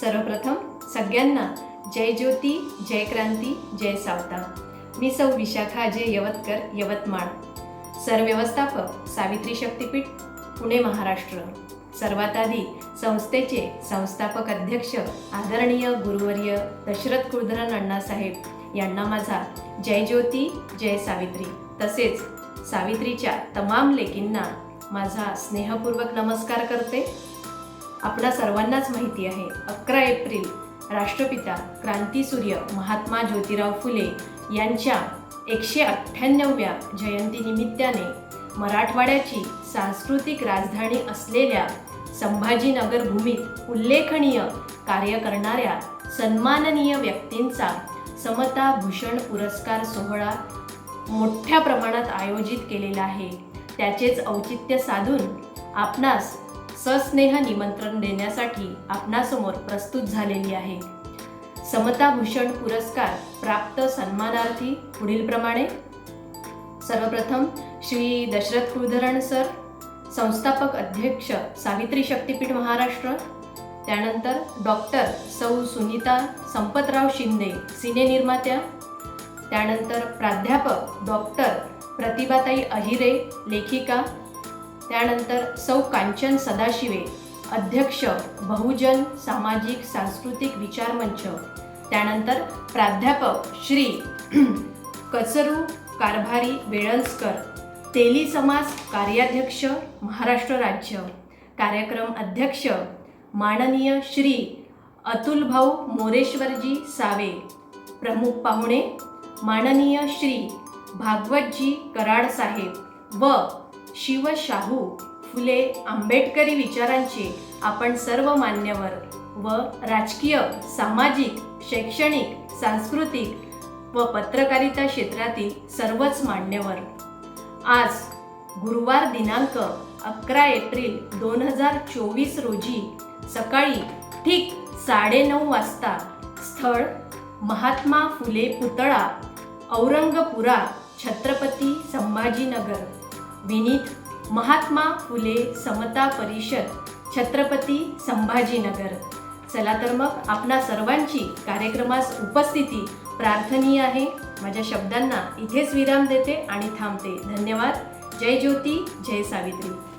सर्वप्रथम सगळ्यांना जय ज्योती जय क्रांती जय सावता. मी सौ विशाखा अजय यवतकर यवतमाळ. सरव्यवस्थापक सावित्री शक्तीपीठ पुणे महाराष्ट्र. सर्वात आधी संस्थेचे संस्थापक अध्यक्ष आदरणीय गुरुवर्य दशरथ कुलधरन अण्णासाहेब यांना माझा जय ज्योती जय सावित्री. तसेच सावित्रीच्या तमाम लेकींना माझा स्नेहपूर्वक नमस्कार करते. आपणा सर्वांनाच माहिती आहे. अकरा एप्रिल राष्ट्रपिता क्रांतीसूर्य महात्मा ज्योतिराव फुले यांच्या एकशे अठ्ठ्याण्णवव्या जयंतीनिमित्ताने मराठवाड्याची सांस्कृतिक राजधानी असलेल्या संभाजीनगर भूमीत उल्लेखनीय कार्य करणाऱ्या सन्माननीय व्यक्तींचा समता भूषण पुरस्कार सोहळा मोठ्या प्रमाणात आयोजित केलेला आहे. त्याचेच औचित्य साधून आपणास सस्नेह निमंत्रण देण्यासाठी आपणासमोर प्रस्तुत झालेली आहे. समताभूषण पुरस्कार प्राप्त सन्मानार्थी पुढीलप्रमाणे सर्वप्रथम श्री दशरथ कुलधरण सर संस्थापक अध्यक्ष सावित्री शक्तीपीठ महाराष्ट्र त्यानंतर डॉक्टर सौ सुनीता संपतराव शिंदे सिने निर्मात्या त्यानंतर प्राध्यापक डॉक्टर प्रतिभाताई अहिरे लेखिका त्यानंतर सौ कांचन सदाशिवे अध्यक्ष बहुजन सामाजिक सांस्कृतिक विचार मंच. त्यानंतर प्राध्यापक श्री कचरू कारभारी वेळंसकर तेली समाज कार्याध्यक्ष महाराष्ट्र राज्य. कार्यक्रम अध्यक्ष माननीय श्री अतुलभाऊ मोरेश्वरजी सावे. प्रमुख पाहुणे माननीय श्री भागवतजी कराड साहेब व शिवशाहू फुले आंबेडकरी विचारांची आपण सर्व मान्यवर व राजकीय सामाजिक शैक्षणिक सांस्कृतिक व पत्रकारिता क्षेत्रातील सर्वच मान्यवर. आज गुरुवार दिनांक अकरा एप्रिल दोन हजार चोवीस रोजी सकाळी ठीक साडेनऊ वाजता स्थळ महात्मा फुले पुतळा औरंगपुरा छत्रपती संभाजीनगर. विनीत महात्मा फुले समता परिषद छत्रपती संभाजीनगर. चला तर मग आपणा सर्वांची कार्यक्रमास उपस्थिती प्रार्थनीय आहे. माझ्या शब्दांना इथेच विराम देते आणि थांबते. धन्यवाद. जय ज्योती जय सावित्री.